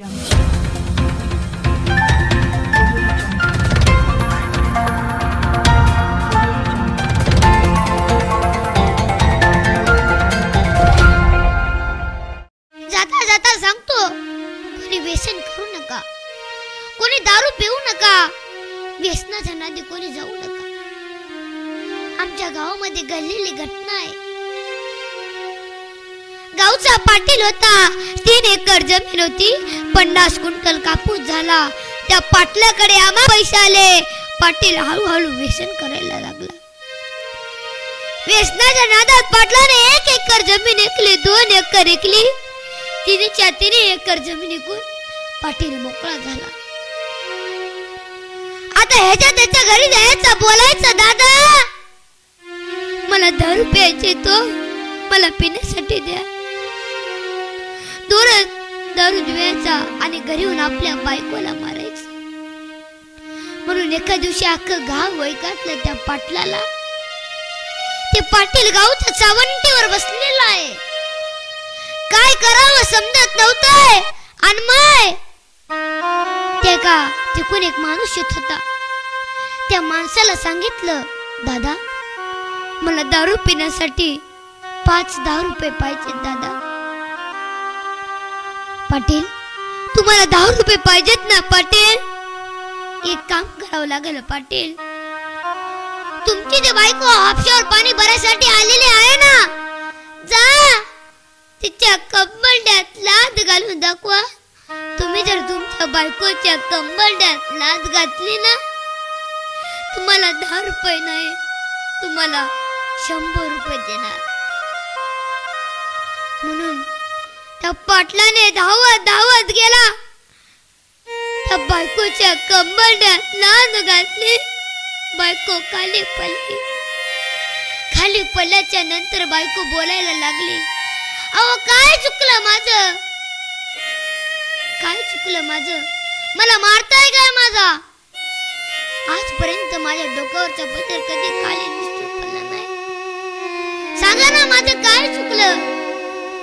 जाता जाता सांगतो. कोणी व्यसन करू नका. कोणी दारू पिऊ नका. व्यसनाच्या नादी कोणी जाऊ नका. आमच्या गावामध्ये घडलेली घटना आहे. गावचा पाटील होता. तीन एकर जमीन होती. पन्नास क्विंटल कापूस झाला. त्या पाटलाकडे आम्हा पैसे आले. पाटील हळूहळू व्यसन करायला लागला. व्यसनाच्या नादात पाटलाने एक एकर जमीन ऐकली दोन एकर ऐकली तिनेच्या तिने एकर जमीन ऐकून पाटील मोकळा झाला. आता ह्याच्या त्याच्या घरी जायचं बोलायचं दादा. मला दहा रुपयाचे तो मला पिण्यासाठी द्या. दूरच दारू द्यायचा आणि घरी येऊन आपल्या बायकोला मारायचं. म्हणून एका दिवशी अख्खं गाव वैकातलं त्या पाटलाला. ते पाटील गावच्या चावंटीवर बसलेला आहे. काय करावं समजत नव्हतंय. अनमय ते का तिकून एक माणूस येत होता. त्या माणसाला सांगितलं दादा मला दारू पिण्यासाठी पाच दहा रुपये पाहिजेत दादा. पाटील? तुम्हाला दहा रुपये पाहिजेत ना पाटील? एक काम करावं लागेल पाटील. तुमची ते बायको हापशावर पाणी भरायसाठी आलेली आहे ना? जा. तिच्या कंबरड्यात लाद घालून दाखवा. तुम्ही जर तुमच्या बायकोच्या कंबरड्यात लाद घातली ना तुम्हाला दहा रुपये नाही तुम्हाला शंभर रुपये देणार. म्हणून त्या पाटलाने धावत धावत गेला. त्या बायकोच्या कंबरड्यात लहान घातली. बायको खाली पडली. खाली पडल्याच्या नंतर बायको बोलायला लागली. अहो काय चुकलं माझं? काय चुकलं माझं? मला मारताय काय माझा? आजपर्यंत माझ्या डोक्यावरचा पदर कधी खाली दिसतो पडला नाही. सांगा ना माझं काय चुकलं?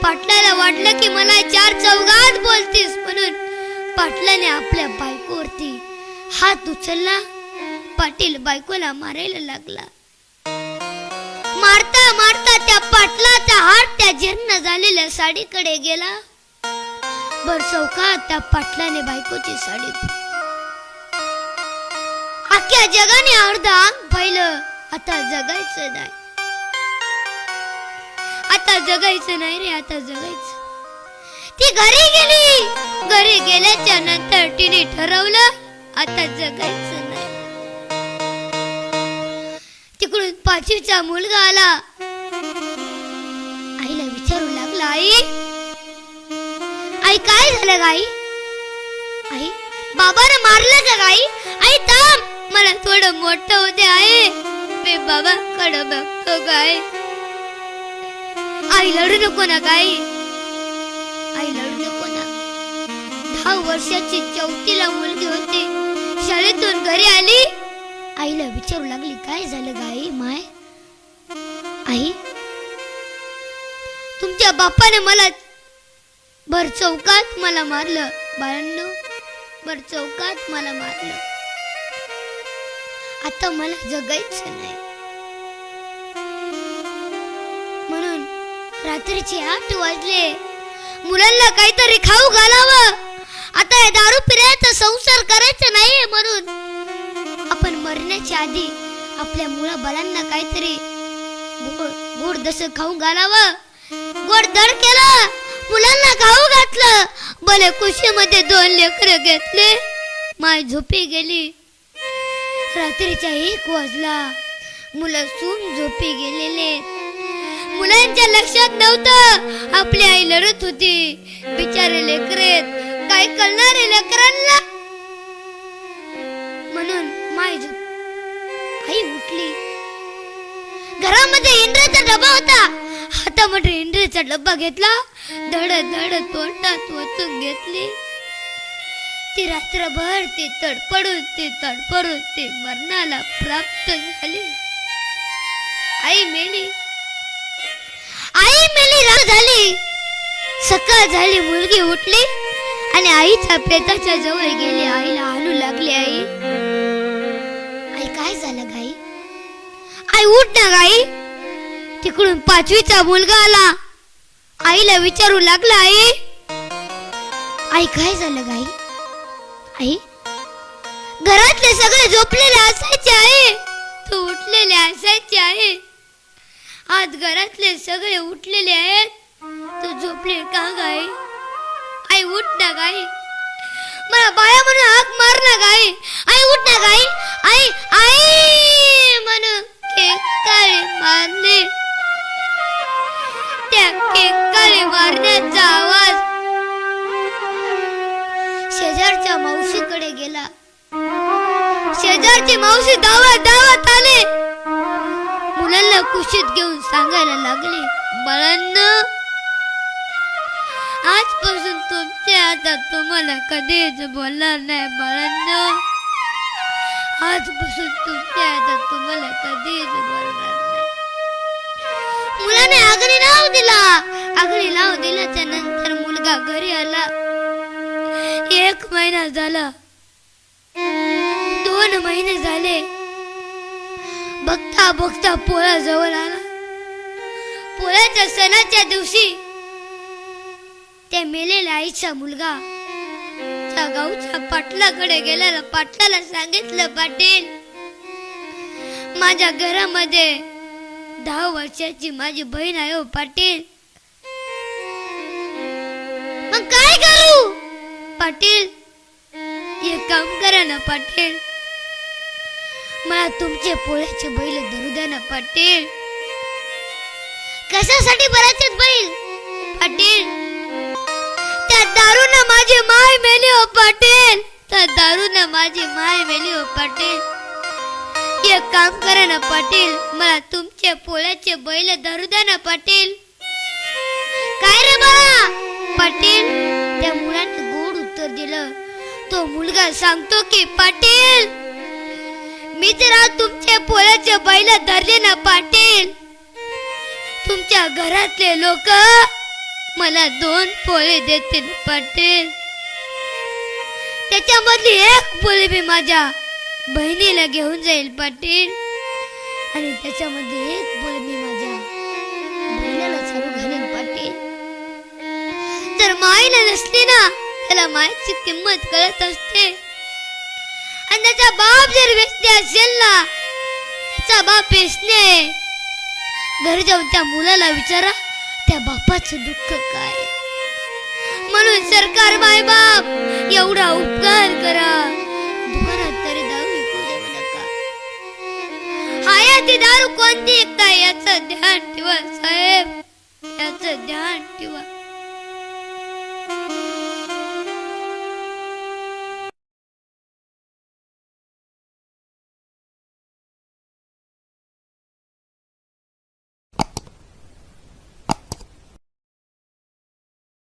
पाटलाला वाटलं की मला चार चौघात बोलतीस म्हणून पाटलाने आपल्या बायकोवरती हात उचलला. पाटील बायकोला मारायला लागला. मारता मारता त्या पाटलाचा हात त्या जीर्ण झालेल्या साडीकडे गेला. बर चौकात त्या पाटलाने बायकोची साडी अख्ख्या जगाने अर्ध अंग पाहिलं आता जगायचं नाही. आता जगायचं नाही रे आता जगायचं. ती घरी गेली. घरी गेल्याच्यानंतर तिने ठरवलं आता जगायचं नाही. तिकडून पाचवीचा मुलगा आला. आईला विचारू लागला आई आई काय झालं गाई? आई बाबाने मारलं का गाई? आई थांब. मला थोडं मोठं होते आहे मी बाबा कडं बघतो गाय आई लढू नको ना गाई. आई लढू नको ना. दहा वर्षाची चौथीला मुलगी होती. शाळेतून घरी आली. आईला विचारू लागली काय झालं गाई माय? आई तुमच्या बापाने मला भर चौकात मला मारलं बाळांनो. भर चौकात मला मारलं. आता मला जगायचं नाही. रात्रीचे आठ वाजले. मुलांना काहीतरी खाऊ घालावं. आता या दारू पिण्याचा संसार करायचा नाहीये म्हणून. आपण मरण्याच्या आधी आपल्या मुला बालांना काहीतरी गोड गोड दस खाऊ घालावं. गोड धड केलं. मुलांना खाऊ घातलं. भले कुशीमध्ये दोन लेकर घेतले. माय झोपी गेली. रात्रीचा एक वाजला. मुलं सून झोपी गेलेले. मुलांच्या लक्षात नव्हतं. आपली आई लढत होती. बिचारे लेकरेत काय कळणारे लेकरांना? म्हणून माय आई उठली. घरामध्ये इंद्राचा डबा होता. हातामध्ये इंद्राचा डब्बा घेतला. धड धडत तोंडात वचून घेतली. ती रात्रभर ती तडपडून ती तडपडून ती मरणाला प्राप्त झाली. आई मेली. आई मेली रात झाली. सकाळ झाली मुलगी उठली आणि आईच्या प्रेताच्या जवळ गेली. आईला हालू लागली आई. आई काय झालं गाई आई उठ ना गाई तिकडून पाचवीचा मुलगा आला. आईला विचारू लागला आई. आई काय झालं गाई आई घरातले सगळे झोपलेले असायचे आहे तू उठलेले असायचे आहे आज घरातले सगळे उठलेले आहेत. तू झोपले का गाई? आई उठ ना गाई. मला बाया म्हणून हाक मार ना गाई. आई उठ ना गाई. आई आई म्हणून केकाळे मारले. त्या केकाळे मारण्याचा आवाज शेजारच्या मावशीकडे गेला. शेजारची मावशी धावत धावत आले. मुलांना कुशीत घेऊन सांगायला लागले बाळांना आजपासून तुमच्या हातात तुम्हाला कधीच बोलणार नाही बाळांना. आजपासून तुमच्या हातात तुम्हाला कधीच बोलणार नाही. मुलाने आगरी नाव दिला. आगरी नाव दिल्याच्या नंतर मुलगा घरी आला. एक महिना झाला. दोन महिने झाले. बघता बघता पोळा जवळ आला. पोळ्याच्या सणाच्या दिवशी त्या मेलेल्या आईचा मुलगा त्या गावच्या पाटलाकडे गेलेला पाटलाला सांगितलं पाटील माझ्या घरामध्ये दहा वर्षाची माझी बहीण आहे हो पाटील. मग काय करू? पाटील एक काम करा ना पाटील. मला तुमचे पोळ्याचे बैल धरू द्या ना पाटील. कशासाठी भरायचे बैल? पाटील. त्या दारून माझी माय मेली हो पाटील. त्या दारून माझी माय मेली हो पाटील. एक काम करा ना पाटील मला तुमचे पोळ्याचे बैल धरू द्या ना पाटील. काय रे बाळा? पाटील त्या मुलाने गोड उत्तर दिलं. तो मुलगा सांगतो की पाटील मी तर आज तुमचे पोळ्याचे बैल धरले ना पाटील. तुमच्या घरातले लोक मला दोन पोळे देतील पाटील. त्याच्यामधली एक पोळी मी माझ्या बहिणीला घेऊन जाईल पाटील. आणि त्याच्यामध्ये एक पोळी मी माझ्या बहिणीला चालू पाटील. जर माईला नसली ना त्याला माईची किंमत कळत असते. आणि त्याचा बाप जर व्यक्ती असेल ना त्याचा बाप वेचणे घरी जाऊन त्या मुलाला विचारा त्या बापाचं दुःख काय म्हणून सरकार माय बाप एवढा उपकार करा दुकानात तरी दारू विकू देऊ नका हायाती दारू कोणती काय याचं ध्यान ठेवा साहेब याच ध्यान ठेवा